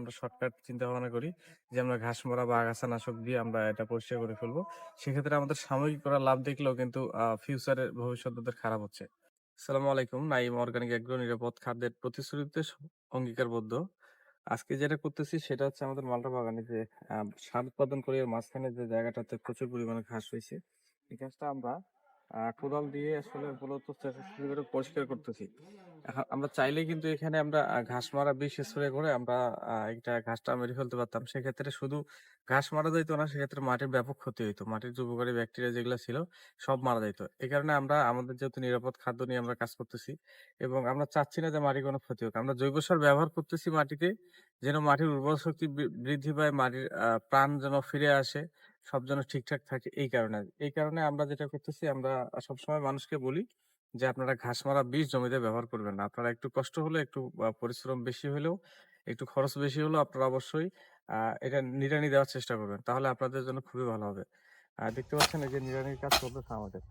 আমরা শর্টকাট চিন্তা ভাবনা করি যে, আমরা ঘাস মরা বা আগাছা নাশক দিয়ে আমরা এটা পরিষ্কার করে ফেলব। সেক্ষেত্রে আমাদের সাময়িক করা লাভ দেখলেও কিন্তু ফিউচারের ভবিষ্যৎ ওদের খারাপ হচ্ছে। আসসালামু আলাইকুম, নাইম অর্গানিক এগ্রো নিরাপদ খাদ্যের প্রতিশ্রুতিতে অঙ্গীকারবদ্ধ। আজকে যেটা করতেছি সেটা হচ্ছে আমাদের মালটা বাগানে যে সার উৎপাদন করি মাঝখানে যে জায়গাটাতে প্রচুর পরিমাণে ঘাস হয়েছে, এই ঘাসটা আমরা কোদাল দিয়ে আসলে মূলত পরিষ্কার করতেছি। এখন আমরা চাইলেই কিন্তু এখানে আমরা ঘাস মারা বিষ স্প্রে করে আমরা এটা ঘাসটা মেরে ফেলতে পারতাম। সেক্ষেত্রে শুধু ঘাস মারা যাইতো না, সেক্ষেত্রে মাটির ব্যাপক ক্ষতি হইতো। মাটির যুবকারী ব্যাকটেরিয়া যেগুলো ছিল, সব মারা যাইতো। এই কারণে আমরা আমাদের যেহেতু নিরাপদ খাদ্য নিয়ে আমরা কাজ করতেছি এবং আমরা চাচ্ছি না যে মাটির কোনো ক্ষতি হোক। আমরা জৈব সার ব্যবহার করতেছি মাটিতে, যেন মাটির উর্বর শক্তি বৃদ্ধি পায়, মাটির প্রাণ যেন ফিরে আসে। সব যেন ঠিকঠাক থাকে এই কারণে এই কারণে আমরা যেটা করতেছি, আমরা সবসময় মানুষকে বলি যে, আপনারা ঘাস মারা বীজ জমিতে ব্যবহার করবেন না। আপনারা একটু কষ্ট হলে একটু পরিশ্রম বেশি হলেও, একটু খরচ বেশি হলেও আপনারা অবশ্যই এটা নিরানি দেওয়ার চেষ্টা করবেন। তাহলে আপনাদের জন্য খুবই ভালো হবে। দেখতে পাচ্ছেন এই যে নিরানির কাজ চলতেছে আমাদের।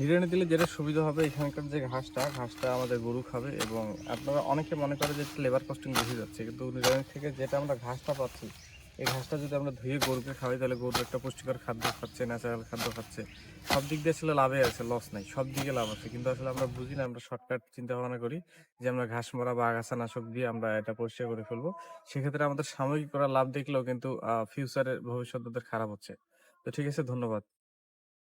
নিড়ানি দিলে যেটা সুবিধা হবে এখানকার যে ঘাসটা ঘাসটা আমাদের গরু খাবে এবং আপনারা অনেকে মনে করে যে লেবার কস্টিং বেশি যাচ্ছে, কিন্তু নিড়ানি থেকে যেটা আমরা ঘাসটা পাচ্ছি, এই ঘাসটা যদি আমরা ধুয়ে গরুকে খাওয়াই, তাহলে গরু একটা পুষ্টিকর খাদ্য খাচ্ছে ন্যাচারাল খাদ্য খাচ্ছে। সব দিক দিয়ে আসলে লাভে আছে লস নাই, সব দিকে লাভ আছে, কিন্তু আসলে আমরা বুঝি না, আমরা শর্টকাট চিন্তা ভাবনা করি যে আমরা ঘাস মরা বা আগাছা নাশক দিয়ে আমরা এটা পরিষ্কার করে ফেলব। সেক্ষেত্রে আমাদের সাময়িক করা লাভ দেখলেও কিন্তু ফিউচারের ভবিষ্যৎ খারাপ হচ্ছে। তো ঠিক আছে, ধন্যবাদ।